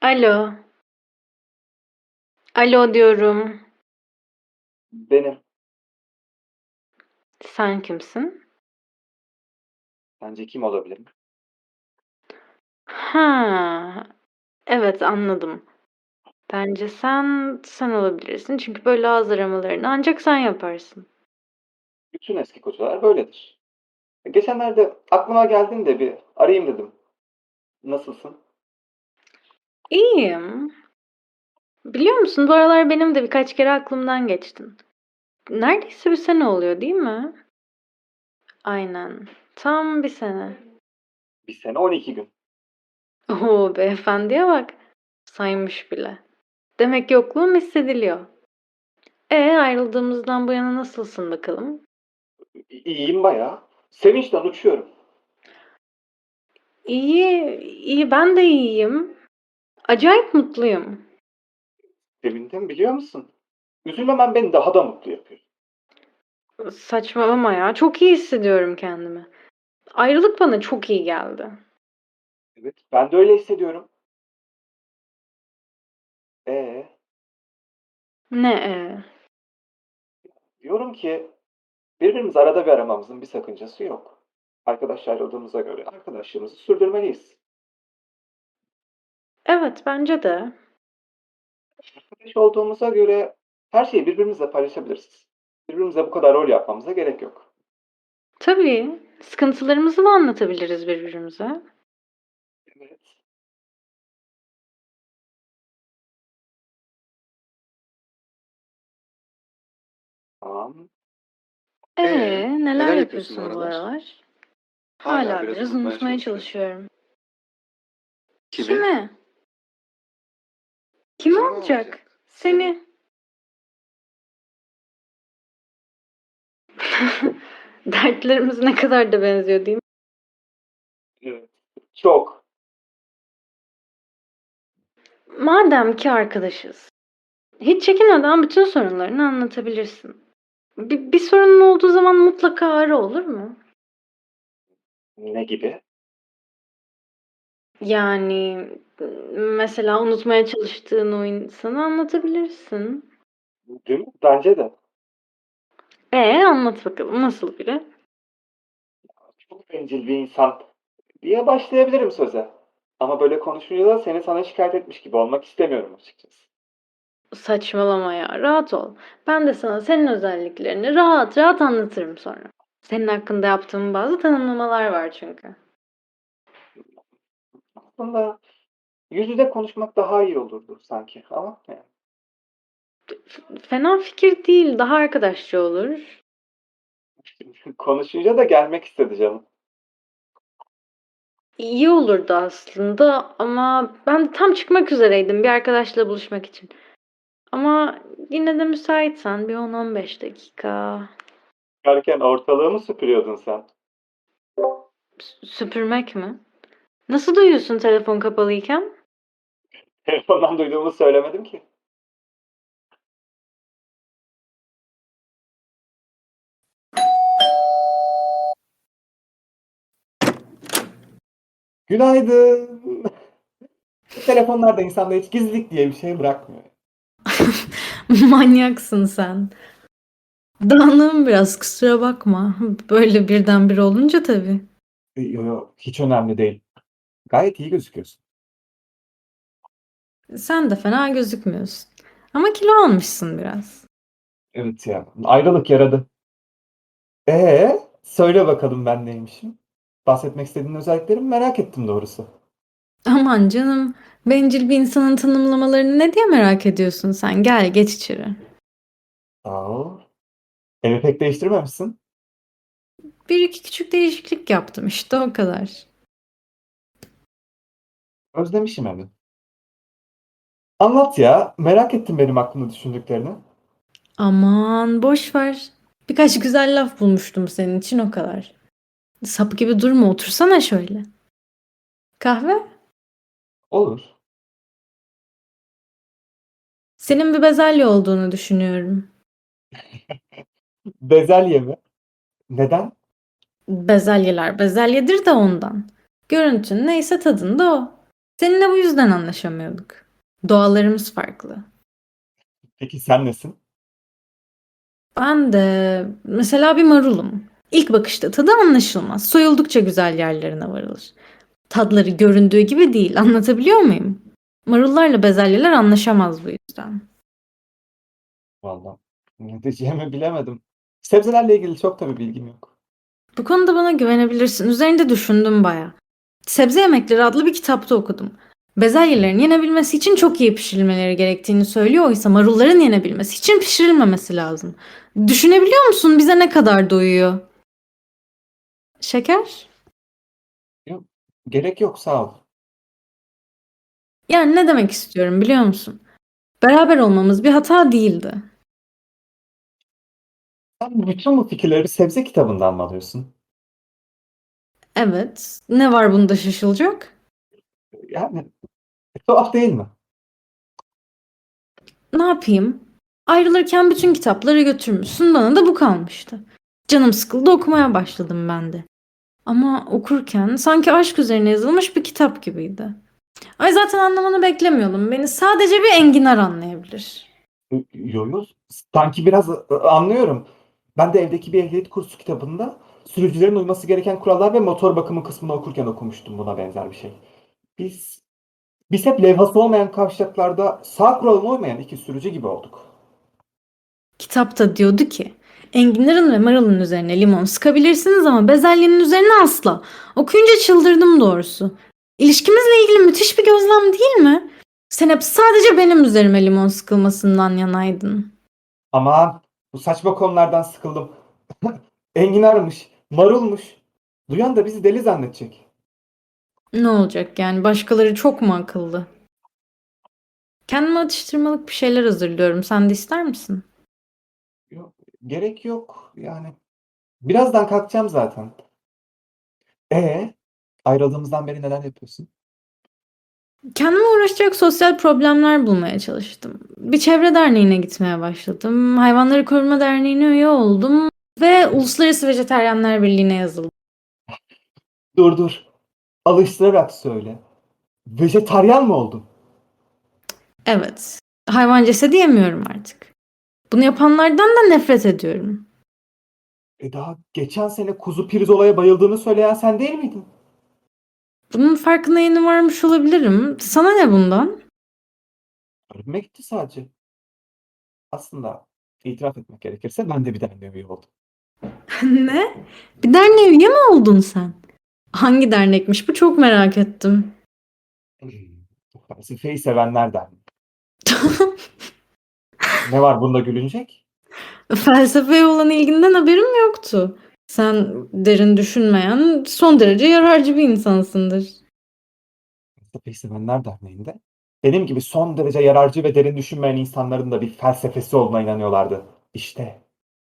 Alo. Alo diyorum. Benim. Sen kimsin? Sence kim olabilirim? Ha. Evet anladım. Bence sen sen olabilirsin. Çünkü böyle ağız aramalarını ancak sen yaparsın. Bütün eski kocalar böyledir. Geçenlerde aklıma geldin de bir arayayım dedim. Nasılsın? İyiyim. Biliyor musun bu aralar benim de birkaç kere aklımdan geçtin. Neredeyse bir sene oluyor değil mi? Aynen. Tam bir sene. Bir sene 12 gün. Oo beyefendiye bak. Saymış bile. Demek yokluğum hissediliyor. E ayrıldığımızdan bu yana nasılsın bakalım? İyiyim bayağı. Sevinçten uçuyorum. İyi, iyi ben de iyiyim. Acayip mutluyum. Sevindim biliyor musun? Üzülmemem beni daha da mutlu yapıyor. Saçmalama ya. Çok iyi hissediyorum kendimi. Ayrılık bana çok iyi geldi. Evet, ben de öyle hissediyorum. Ee, Ne e? diyorum ki birbirimizi arada bir aramamızın bir sakıncası yok. Arkadaş ayrıldığımıza göre arkadaşlığımızı sürdürmeliyiz. Evet bence de. Arkadaş olduğumuza göre her şeyi birbirimizle paylaşabiliriz. Birbirimize bu kadar rol yapmamıza gerek yok. Tabii. Sıkıntılarımızı da anlatabiliriz birbirimize. Evet. Tamam. Ee, neler, neler yapıyorsun bu aralar? Hala, biraz, unutmaya, çalışıyorum. Kimi? Kimi Kim olacak? olacak? Seni. Dertlerimiz ne kadar da benziyor değil mi? Evet. Çok. Madem ki arkadaşız, hiç çekinmeden bütün sorunlarını anlatabilirsin. Bir, bir sorunun olduğu zaman mutlaka ara olur mu? Ne gibi? Yani mesela unutmaya çalıştığın o insanı anlatabilirsin. Mi? Bence de. E anlat bakalım nasıl biri? Çok bencil bir insan diye başlayabilirim söze. Ama böyle konuşunca da seni sana şikayet etmiş gibi olmak istemiyorum açıkçası. Saçmalama ya, rahat ol. Ben de sana senin özelliklerini rahat rahat anlatırım sonra. Senin hakkında yaptığım bazı tanımlamalar var çünkü. Aslında yüz yüze konuşmak daha iyi olurdu sanki ama yani. Fena fikir değil, daha arkadaşça olur. konuşunca da gelmek istedi canım. İyi olurdu aslında ama ben tam çıkmak üzereydim bir arkadaşla buluşmak için. Ama yine de müsaitsen bir 10-15 dakika. Derken ortalığı mı süpürüyordun sen? Sü- Süpürmek mi? Nasıl duyuyorsun telefon kapalıyken? Telefondan duyduğumu söylemedim ki. Günaydın. Telefonlarda insanda hiç gizlilik diye bir şey bırakmıyor. Manyaksın sen. Dağınığım biraz kusura bakma. Böyle birdenbire olunca tabii. Yok yok hiç önemli değil. Gayet iyi gözüküyorsun. Sen de fena gözükmüyorsun. Ama kilo almışsın biraz. Evet ya ayrılık yaradı. Ee, söyle bakalım ben neymişim? Bahsetmek istediğin özelliklerimi merak ettim doğrusu. Aman canım, bencil bir insanın tanımlamalarını ne diye merak ediyorsun sen? Gel geç içeri. Ol. Evi pek değiştirmemişsin. Bir iki küçük değişiklik yaptım işte o kadar. Özlemişim evi. Anlat ya. Merak ettim benim hakkımda düşündüklerini. Aman boş ver. Birkaç güzel laf bulmuştum senin için o kadar. Sap gibi durma otursana şöyle. Kahve? Olur. Senin bir bezelye olduğunu düşünüyorum. Bezelye mi? Neden? Bezelyeler bezelyedir de ondan. Görüntün neyse tadın da o. Seninle bu yüzden anlaşamıyorduk. Doğalarımız farklı. Peki sen nesin? Ben de mesela bir marulum. İlk bakışta tadı anlaşılmaz. Soyuldukça güzel yerlerine varılır. Tadları göründüğü gibi değil. Anlatabiliyor muyum? Marullarla bezelyeler anlaşamaz bu yüzden. Vallahi ne diyeceğimi bilemedim. Sebzelerle ilgili çok da bir bilgim yok. Bu konuda bana güvenebilirsin. Üzerinde düşündüm baya. Sebze Yemekleri adlı bir kitapta okudum. Bezelyelerin yenebilmesi için çok iyi pişirilmeleri gerektiğini söylüyor. Oysa marulların yenebilmesi için pişirilmemesi lazım. Düşünebiliyor musun bize ne kadar doyuyor? Şeker? Gerek yok sağ ol. Yani ne demek istiyorum biliyor musun? Beraber olmamız bir hata değildi. Sen bütün bu fikirleri sebze kitabından mı alıyorsun? Evet. Ne var bunda şaşılacak? Yani tuhaf değil mi? Ne yapayım? Ayrılırken bütün kitapları götürmüşsün. Bana da bu kalmıştı. Canım sıkıldı okumaya başladım ben de. Ama okurken sanki aşk üzerine yazılmış bir kitap gibiydi. Ay zaten anlamanı beklemiyordum. Beni sadece bir enginar anlayabilir. Yo yo sanki biraz anlıyorum. Ben de evdeki bir ehliyet kursu kitabında sürücülerin uyması gereken kurallar ve motor bakımı kısmını okurken okumuştum buna benzer bir şey. Biz biz hep levhası olmayan kavşaklarda sağ kuralına uymayan iki sürücü gibi olduk. Kitapta diyordu ki enginarın ve marulun üzerine limon sıkabilirsiniz ama bezelyenin üzerine asla. Okuyunca çıldırdım doğrusu. İlişkimizle ilgili müthiş bir gözlem değil mi? Sen hep sadece benim üzerime limon sıkılmasından yanaydın. Aman bu saçma konulardan sıkıldım. Enginarmış, marulmuş. Duyan da bizi deli zannedecek. Ne olacak yani başkaları çok mu akıllı? Kendime atıştırmalık bir şeyler hazırlıyorum. Sen de ister misin? Gerek yok yani. Birazdan kalkacağım zaten. E ayrıldığımızdan beri neler yapıyorsun? Kendime uğraşacak sosyal problemler bulmaya çalıştım. Bir çevre derneğine gitmeye başladım. Hayvanları Koruma Derneği'ne üye oldum. Ve Uluslararası Vejeteryanlar Birliği'ne yazıldım. Dur dur. Alıştırarak söyle. Vejetaryen mı oldun? Evet. Hayvan cesedi yemiyorum artık. Bunu yapanlardan da nefret ediyorum. E daha geçen sene kuzu pirzolaya bayıldığını söyleyen sen değil miydin? Bunun farkına yeni varmış olabilirim. Sana ne bundan? Gitti sadece. Aslında itiraf etmek gerekirse ben de bir derneğe üye oldum. ne? Bir derneğe üye mi oldun sen? Hangi dernekmiş bu çok merak ettim. Felsefeyi sevenler derneği. Ne var bunda gülünecek? Felsefeye olan ilginden haberim yoktu. Sen derin düşünmeyen, son derece yararcı bir insansındır. Felsefeyi sevenler derneğinde benim gibi son derece yararcı ve derin düşünmeyen insanların da bir felsefesi olduğuna inanıyorlardı. İşte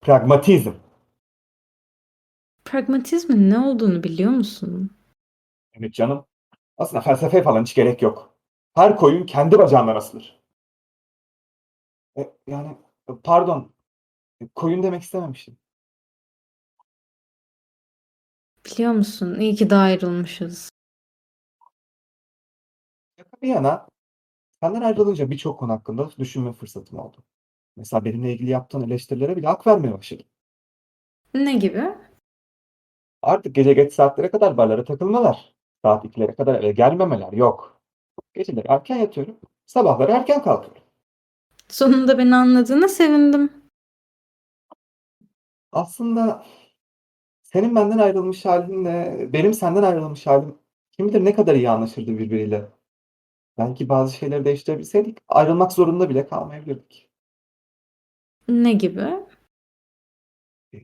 pragmatizm. Pragmatizmin ne olduğunu biliyor musun? Evet canım. Aslında felsefeye falan hiç gerek yok. Her koyun kendi bacağından asılır. E, yani e, pardon. E, Koyun demek istememiştim. Biliyor musun? İyi ki de ayrılmışız. Şaka bir yana senden ayrılınca birçok konu hakkında düşünme fırsatım oldu. Mesela benimle ilgili yaptığın eleştirilere bile hak vermeye başladım. Ne gibi? Artık gece geç saatlere kadar barlara takılmalar. Saat 2'lere kadar eve gelmemeler yok. Geceleri erken yatıyorum. Sabahları erken kalkıyorum. Sonunda beni anladığına sevindim. Aslında senin benden ayrılmış halinle benim senden ayrılmış halim kim bilir ne kadar iyi anlaşırdı birbiriyle. Belki bazı şeyleri değiştirebilseydik ayrılmak zorunda bile kalmayabilirdik. Ne gibi? Ee,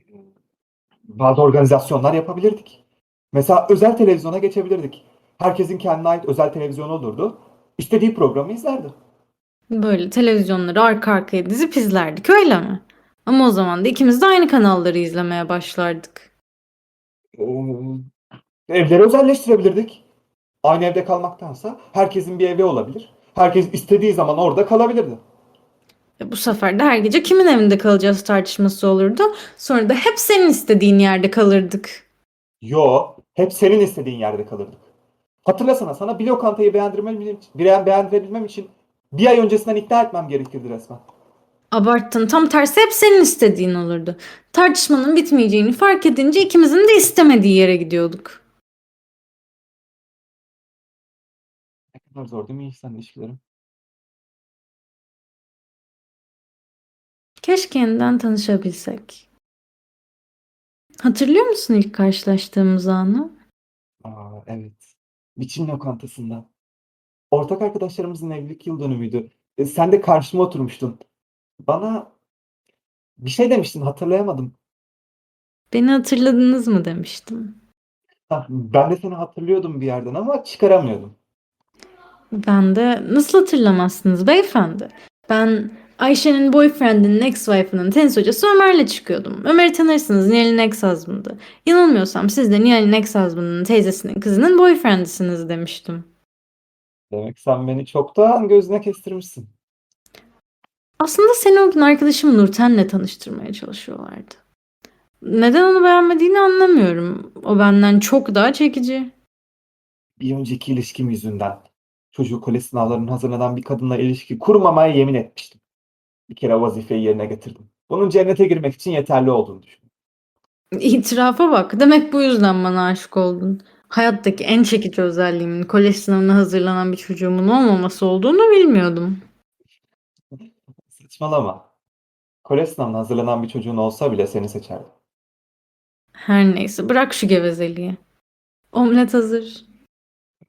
Bazı organizasyonlar yapabilirdik. Mesela özel televizyona geçebilirdik. Herkesin kendine ait özel televizyonu olurdu. İstediği programı izlerdi. Böyle televizyonları arka arkaya dizip izlerdik öyle mi? Ama o zaman da ikimiz de aynı kanalları izlemeye başlardık. Ee, evleri özelleştirebilirdik. Aynı evde kalmaktansa herkesin bir evi olabilir. Herkes istediği zaman orada kalabilirdi. E, bu sefer de her gece kimin evinde kalacağız tartışması olurdu. Sonra da hep senin istediğin yerde kalırdık. Yo, hep senin istediğin yerde kalırdık. Hatırlasana sana bir lokantayı beğendirmem, beğen- beğendirebilmem için bir ay öncesinden ikna etmem gerekirdi resmen. Abarttın. Tam tersi hep senin istediğin olurdu. Tartışmanın bitmeyeceğini fark edince ikimizin de istemediği yere gidiyorduk. Ne kadar zor değil mi insan ilişkilerim? Keşke yeniden tanışabilsek. Hatırlıyor musun ilk karşılaştığımız anı? Aa, evet. Bir Çin lokantasında. Ortak arkadaşlarımızın evlilik yıl dönümüydü. E, sen de karşıma oturmuştun. Bana bir şey demiştin hatırlayamadım. Beni hatırladınız mı demiştim. Ha, ben de seni hatırlıyordum bir yerden ama çıkaramıyordum. Ben de nasıl hatırlamazsınız beyefendi? Ben Ayşe'nin boyfriendinin ex-wife'ının tenis hocası Ömer'le çıkıyordum. Ömer'i tanırsınız Nihal'in ex-husband'ı. Yanılmıyorsam siz de Nihal'in ex-husband'ının teyzesinin kızının boyfriendisiniz demiştim. Demek sen beni çoktan gözüne kestirmişsin. Aslında seni o gün arkadaşım Nurten'le tanıştırmaya çalışıyorlardı. Neden onu beğenmediğini anlamıyorum. O benden çok daha çekici. Bir önceki ilişkim yüzünden çocuğu kole sınavlarının hazırlanan bir kadınla ilişki kurmamaya yemin etmiştim. Bir kere vazifeyi yerine getirdim. Bunun cennete girmek için yeterli olduğunu düşündüm. İtirafa bak. Demek bu yüzden bana aşık oldun. Hayattaki en çekici özelliğimin kolej sınavına hazırlanan bir çocuğumun olmaması olduğunu bilmiyordum. Saçmalama. Kole sınavına hazırlanan bir çocuğun olsa bile seni seçerdim. Her neyse bırak şu gevezeliği. Omlet hazır.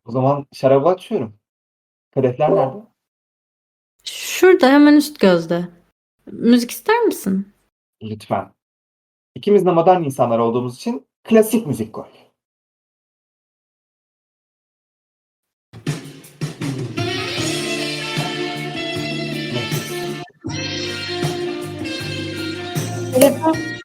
O zaman şarabı açıyorum. Kadehler nerede? Şurada hemen üst gözde. Müzik ister misin? Lütfen. İkimiz de modern insanlar olduğumuz için klasik müzik koy. Telefon.